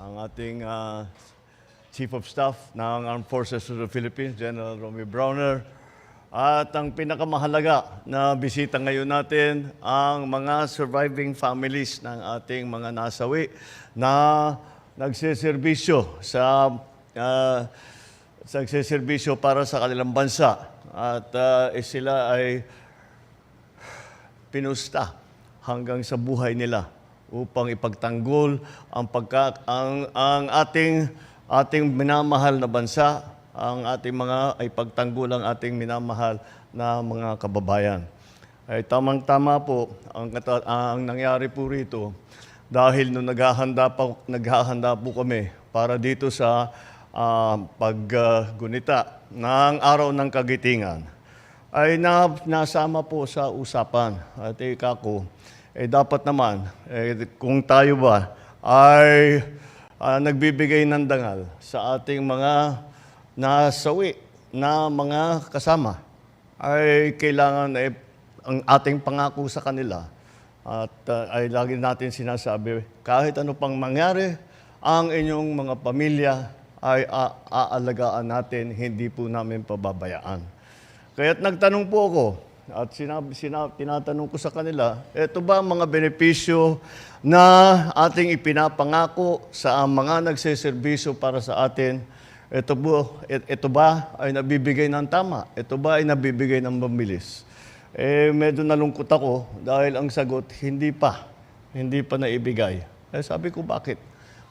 ang ating ah, Chief of Staff ng Armed Forces of the Philippines, General Romy Browner. At ang pinakamahalaga na bisita ngayon natin, ang mga surviving families ng ating mga nasawi na nagsiservisyo sa ah, nagsiservisyo para sa kanilang bansa. At ah, eh, sila ay pinusta hanggang sa buhay nila upang ipagtanggol ang pagka ang ang ating ating minamahal na bansa, ang ating mga ay pagtanggol ang ating minamahal na mga kababayan. Ay tamang-tama po ang ang nangyari po rito dahil nung naghahanda pa naghahanda po kami para dito sa ah, paggunita ng araw ng kagitingan ay na, nasama po sa usapan. At ika ko, eh dapat naman, eh, kung tayo ba ay ah, nagbibigay ng dangal sa ating mga nasawi na mga kasama, ay kailangan eh, ang ating pangako sa kanila at ah, ay lagi natin sinasabi, kahit ano pang mangyari, ang inyong mga pamilya ay aalagaan natin, hindi po namin pababayaan. Kaya't nagtanong po ako at sinabi, sinabi, tinatanong ko sa kanila, ito ba ang mga benepisyo na ating ipinapangako sa mga nagseservisyo para sa atin? Ito, po, ito ba ay nabibigay ng tama? Ito ba ay nabibigay ng mabilis? Eh, medyo nalungkot ako dahil ang sagot, hindi pa. Hindi pa naibigay. Eh, sabi ko, bakit?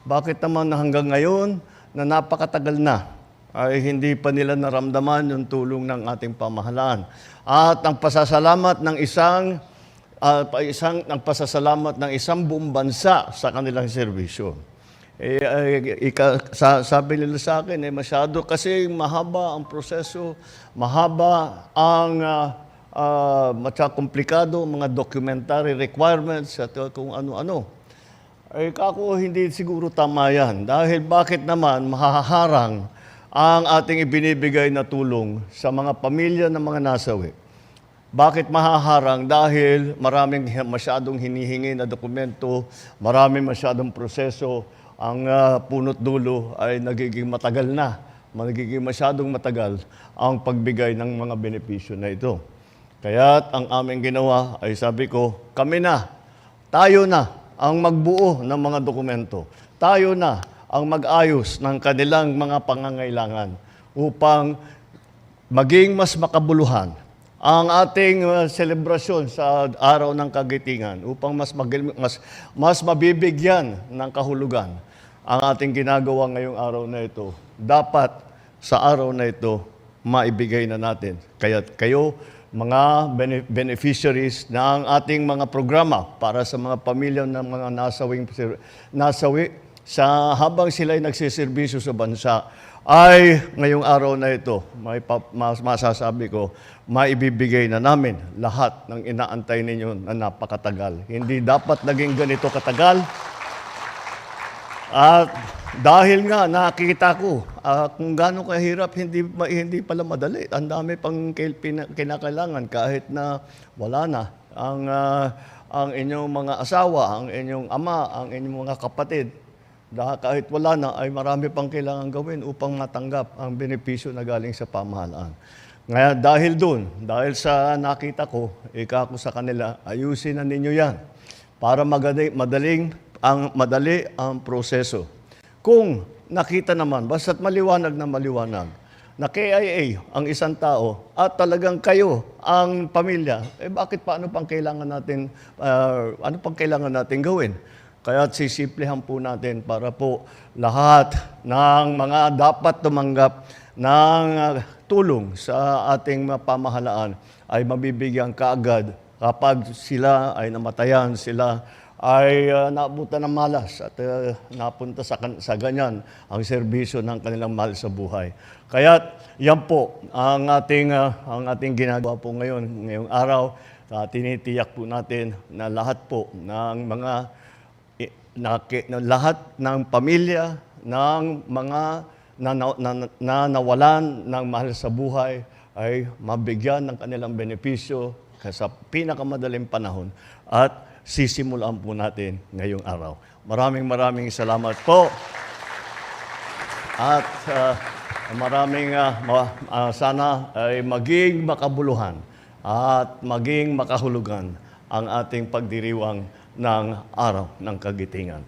Bakit naman na hanggang ngayon na napakatagal na ay hindi pa nila naramdaman yung tulong ng ating pamahalaan. At ang pasasalamat ng isang ah, pa- isang ang pasasalamat ng isang buong bansa sa kanilang serbisyo. Eh, ay, ika, sa, sabi nila sa akin, eh, masyado kasi mahaba ang proseso, mahaba ang uh, uh, matsa komplikado, mga documentary requirements at uh, kung ano-ano. Ay kako hindi siguro tama yan. Dahil bakit naman mahaharang ang ating ibinibigay na tulong sa mga pamilya ng mga nasawi? Bakit mahaharang? Dahil maraming masyadong hinihingi na dokumento, maraming masyadong proseso, ang ah, punot dulo ay nagiging matagal na, nagiging masyadong matagal ang pagbigay ng mga benepisyo na ito. Kaya ang aming ginawa ay sabi ko, kami na, tayo na ang magbuo ng mga dokumento. Tayo na ang mag-ayos ng kanilang mga pangangailangan upang maging mas makabuluhan ang ating uh, selebrasyon sa araw ng kagitingan upang mas, magil- mas, mas mabibigyan ng kahulugan ang ating ginagawa ngayong araw na ito. Dapat sa araw na ito, maibigay na natin. Kaya kayo, mga bene- beneficiaries ng ating mga programa para sa mga pamilya ng mga nasawing, nasawi sa habang sila ay nagsiservisyo sa bansa ay ngayong araw na ito, may masasabi ko, maibibigay na namin lahat ng inaantay ninyo na napakatagal. Hindi dapat naging ganito katagal. At dahil nga nakita ko ah, kung gaano kahirap, hindi, hindi pala madali. Ang dami pang kinakailangan kahit na wala na ang, ah, ang inyong mga asawa, ang inyong ama, ang inyong mga kapatid. Dahil kahit wala na, ay marami pang kailangan gawin upang matanggap ang benepisyo na galing sa pamahalaan. Ngayon, dahil doon, dahil sa nakita ko, ika ko sa kanila, ayusin na ninyo yan para magadi, madaling ang madali ang proseso. Kung nakita naman, basta't maliwanag na maliwanag, na KIA ang isang tao at talagang kayo ang pamilya, eh bakit paano pang kailangan natin, ah, ano pang kailangan natin gawin? Kaya sisimplihan po natin para po lahat ng mga dapat tumanggap ng ah, tulong sa ating pamahalaan ay mabibigyan kaagad kapag sila ay namatayan, sila ay uh, naabutan ng malas at uh, napunta sa, sa ganyan ang serbisyo ng kanilang mahal sa buhay. Kaya yan po ang ating, uh, ang ating ginagawa po ngayon, ngayong araw. Uh, tinitiyak po natin na lahat po ng mga lahat ng pamilya ng mga na, na, na, na nawalan ng mahal sa buhay ay mabigyan ng kanilang benepisyo sa pinakamadaling panahon at sisimulan po natin ngayong araw. Maraming maraming salamat po At ah, maraming ah, ma- ah, sana ay maging makabuluhan at maging makahulugan ang ating pagdiriwang ng araw ng kagitingan.